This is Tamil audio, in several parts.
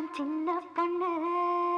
நான் சின்ன பொண்ணு.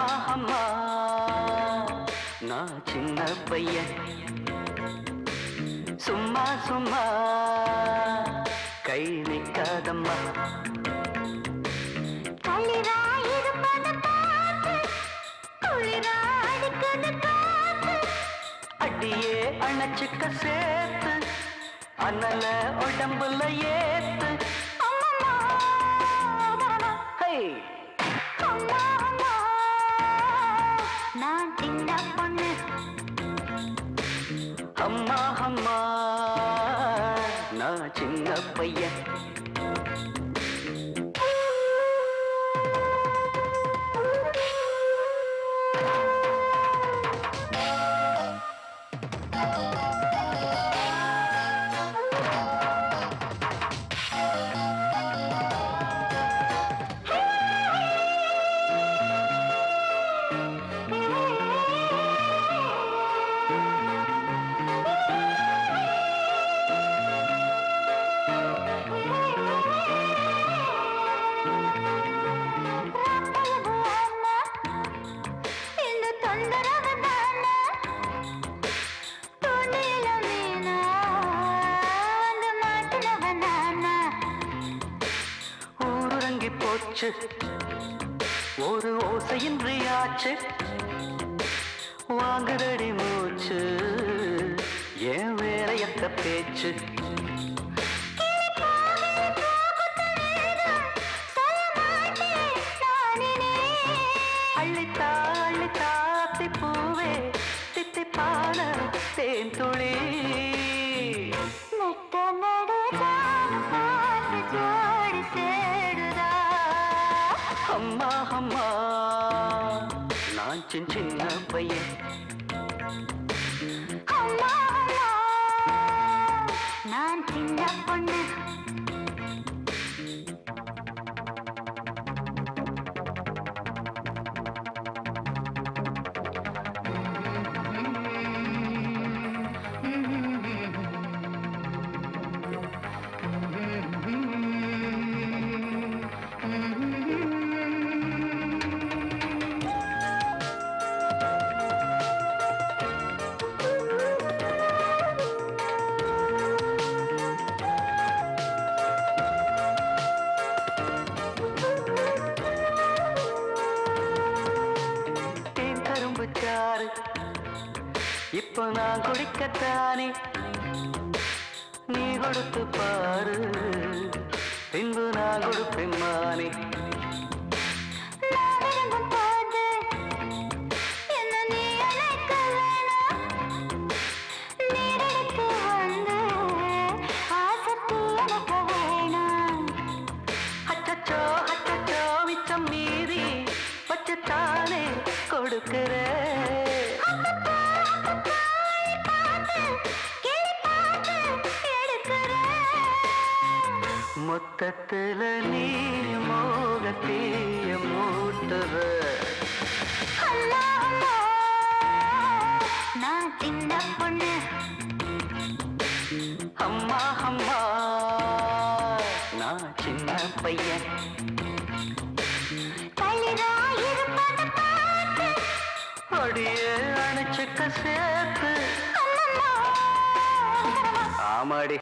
அம்மா அம்மா. நான் சின்ன பையன். சும்மா சும்மா. கை நிற்காதம்மா அடியே அணைச்சுக்க சேர்த்து அனல உடம்புல ஏத்து. அம்மா, நான் சின்ன பொண்ணு. அம்மா அம்மா நான் சின்ன பையன். ரப்பலது போச்சு. ஒரு ஓசையின்றி ஆச்சு. வாங்குதடி மூச்சு. ஏன் வேலையத்த பேச்சு. அம்மா அம்மா நான் சின்ன சின்ன பையன் இப்போ நான் குடிக்கத்தானே? நீ கொடுத்து பாரு. பின்பு நான் கொடுப்பேன் மானே. நான் மொத்தத்துல நீ மோகத்தீய மூட்டுற. நான் சின்ன பொண்ணு. அம்மா அம்மா நான் சின்ன பையன். அடியே அணைச்சுக்க சேர்த்து அம்மம்மா. ஆமாடி